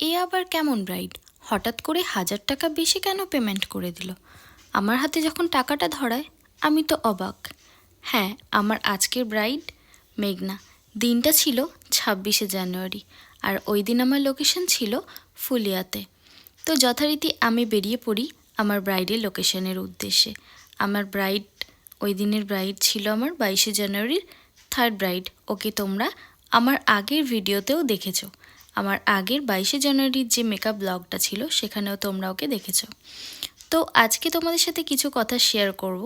এ আবার কেমন ব্রাইড? হঠাৎ করে হাজার টাকা বেশি কেন পেমেন্ট করে দিল? আমার হাতে যখন টাকাটা ধরায়, আমি তো অবাক। হ্যাঁ আমার আজকের ব্রাইড মেঘনা। দিনটা ছিল ছাব্বিশে জানুয়ারি, আর ওই দিন আমার লোকেশন ছিল ফুলিয়াতে। তো যথারীতি আমি বেরিয়ে পড়ি আমার ব্রাইডের লোকেশনের উদ্দেশ্যে। আমার ব্রাইড ওই দিনের ব্রাইড ছিল আমার বাইশে জানুয়ারির থার্ড ব্রাইড ওকে তোমরা আমার আগের ভিডিওতেও দেখেছ। আমার আগের বাইশে জানুয়ারির যে মেকআপ ব্লগটা ছিল, সেখানেও তোমরা ওকে দেখেছ। তো আজকে তোমাদের সাথে কিছু কথা শেয়ার করব।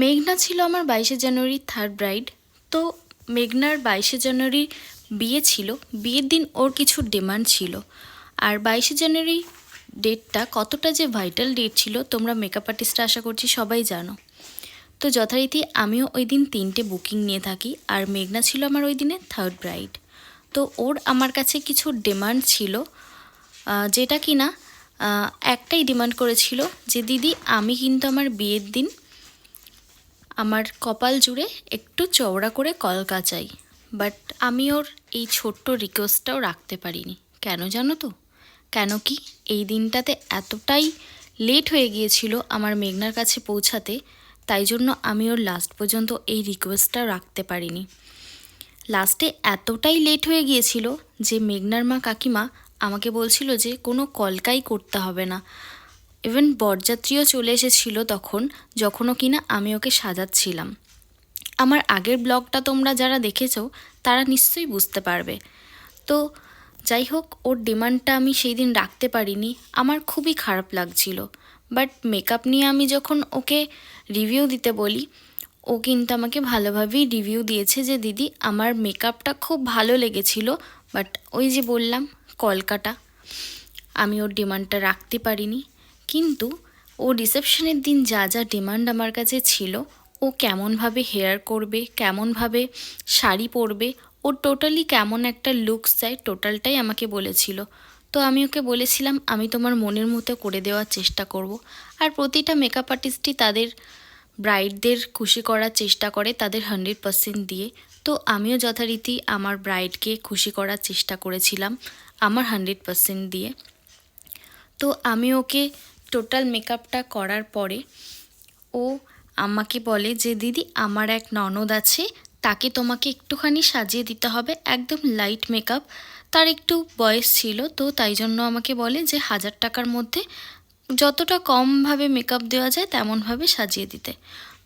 মেঘনা ছিল আমার বাইশে জানুয়ারির থার্ড ব্রাইড তো মেঘনার বাইশে জানুয়ারির বিয়ে ছিল, বিয়ের দিন ওর কিছু ডিমান্ড ছিল। আর বাইশে জানুয়ারি ডেটটা কতটা যে ভাইটাল ডেট ছিল, তোমরা মেকআপ আর্টিস্টরা আশা করছি সবাই জানো। তো যথারীতি আমিও ওই দিন তিনটে বুকিং নিয়ে থাকি, আর মেঘনা ছিল আমার ওই দিনে থার্ড ব্রাইড তো ওর আমার কাছে কিছু ডিমান্ড ছিল যেটা কি না একটাই ডিমান্ড করেছিল যে, দিদি, আমি কিন্তু আমার বিয়ের দিন আমার কপাল জুড়ে একটু চওড়া করে কলকা চাই বাট আমি ওর এই ছোট্ট রিকোয়েস্টটাও রাখতে পারিনি। কেন জানো তো? কেন কি? এই দিনটাতে এতটাই লেট হয়ে গিয়েছিল আমার মেঘনার কাছে পৌঁছাতে, তাই জন্য আমি ওর লাস্ট পর্যন্ত এই রিকোয়েস্টটা রাখতে পারিনি। লাস্টে এতটাই লেট হয়ে গিয়েছিল যে মেঘনার মা কাকিমা আমাকে বলছিল যে কোনো কলকাই করতে হবে না। ইভেন বরযাত্রীও চলে এসেছিল তখন, যখনও কিনা আমি ওকে সাজাচ্ছিলাম। আমার আগের ব্লগটা তোমরা যারা দেখেছ, তারা নিশ্চয়ই বুঝতে পারবে। তো যাই হোক, ওর ডিমান্ডটা আমি সেই দিন রাখতে পারিনি, আমার খুবই খারাপ লাগছিল। বাট মেকআপ নিয়ে আমি যখন ওকে রিভিউ দিতে বলি ও কিন্তু আমাকে ভালোভাবেই রিভিউ দিয়েছে যে, দিদি, আমার মেকআপটা খুব ভালো লেগেছিল বাট ওই যে বললাম কলকাটা আমি ওর ডিমান্ডটা রাখতে পারিনি। কিন্তু ও রিসেপশনের দিন যা যা ডিমান্ড আমার কাছে ছিল, ও কেমনভাবে হেয়ার করবে, কেমনভাবে শাড়ি পরবে, ও টোটালি কেমন একটা লুকস চাই টোটালটাই আমাকে বলেছিল। তো আমি ওকে বলেছিলাম, আমি তোমার মনের মতো করে দেওয়ার চেষ্টা করব। আর প্রতিটা মেকআপ আর্টিস্টই তাদের ব্রাইডদের খুশি করার চেষ্টা করে তাদের হান্ড্রেড পার্সেন্ট দিয়ে। তো আমিও যথারীতি আমার ব্রাইডকে খুশি করার চেষ্টা করেছিলাম, আমার হান্ড্রেড পার্সেন্ট দিয়ে। তো আমি ওকে টোটাল মেকআপটা করার পরে ও আমাকে বলে যে, দিদি, আমার এক ননদ আছে, তাকে তোমাকে একটুখানি সাজিয়ে দিতে হবে, একদম লাইট মেকআপ তার একটু বয়স ছিল, তো তাই জন্য আমাকে বলে যে, হাজার টাকার মধ্যে যতটা কমভাবে মেকআপ দেওয়া যায় তেমনভাবে সাজিয়ে দিতে।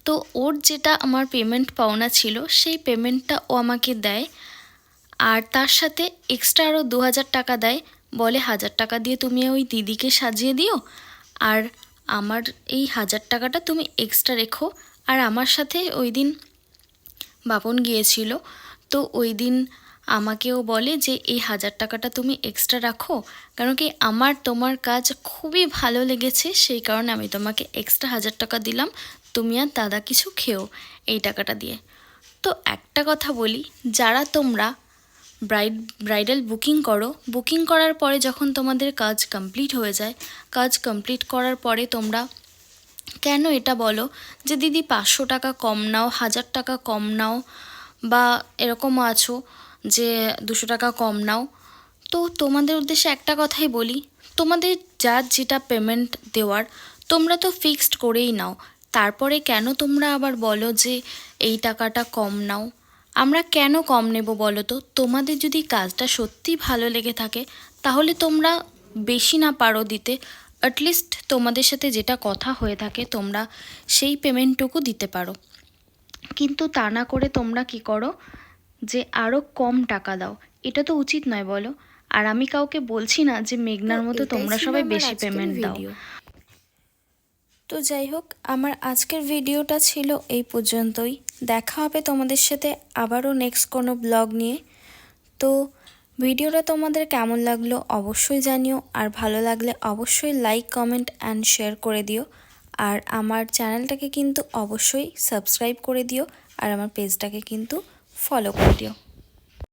তো ওর যেটা আমার পেমেন্ট পাওনা ছিল, সেই পেমেন্টটা ও আমাকে দেয়। আর তার সাথে এক্সট্রা আরও দু হাজার টাকা দেয়। বলে, হাজার টাকা দিয়ে তুমি ওই দিদিকে সাজিয়ে দিও। আর আমার এই হাজার টাকাটা তুমি এক্সট্রা রেখো। আর আমার সাথে ওই দিন বাপন গিয়েছিল। তো ওই দিন আমাকেও বলে যে, এই হাজার টাকাটা তুমি এক্সট্রা রাখো। কারণ কি আমার, তোমার কাজ খুবই ভালো লেগেছে, সেই কারণে আমি তোমাকে এক্সট্রা হাজার টাকা দিলাম। তুমি আর দাদা কিছু খেও এই টাকাটা দিয়ে। তো একটা কথা বলি, যারা তোমরা ব্রাইড, ব্রাইডাল বুকিং করো, বুকিং করার পরে যখন তোমাদের কাজ কমপ্লিট হয়ে যায়, কাজ কমপ্লিট করার পরে তোমরা কেন এটা বলো যে, দিদি, পাঁচশো টাকা কম নাও, হাজার টাকা কম নাও বা এরকম আছো? যে দুশো টাকা কম নাও। তো তোমাদের উদ্দেশ্যে একটা কথাই বলি, তোমাদের যার যেটা পেমেন্ট দেওয়ার, তোমরা তো ফিক্সড করেই নাও। তারপরে কেন তোমরা আবার বলো যে এই টাকাটা কম নাও? আমরা কেন কম নেব বলো তো? তোমাদের যদি কাজটা সত্যিই ভালো লেগে থাকে, তাহলে তোমরা বেশি না পারো দিতে। অ্যাটলিস্ট তোমাদের সাথে যেটা কথা হয়ে থাকে, তোমরা সেই পেমেন্টটুকু দিতে পারো। কিন্তু তা না করে তোমরা কি করো? যে আরও কম টাকা দাও। এটা তো উচিত নয় বলো। আর আমি কাউকে বলছি না যে মেঘনার মতো তোমরা সবাই বেশি পেমেন্ট দাও। তো যাই হোক আমার আজকের ভিডিওটা ছিল এই পর্যন্তই। দেখা হবে তোমাদের সাথে আবারও নেক্সট কোনো ব্লগ নিয়ে। তো ভিডিওটা তোমাদের কেমন লাগল অবশ্যই জানিও। আর ভালো লাগলে অবশ্যই লাইক কমেন্ট অ্যান্ড শেয়ার করে দিও। আর আমার চ্যানেলটাকে কিন্তু অবশ্যই সাবস্ক্রাইব করে দিও। আর আমার পেজটাকে কিন্তু ফলো করে দিও।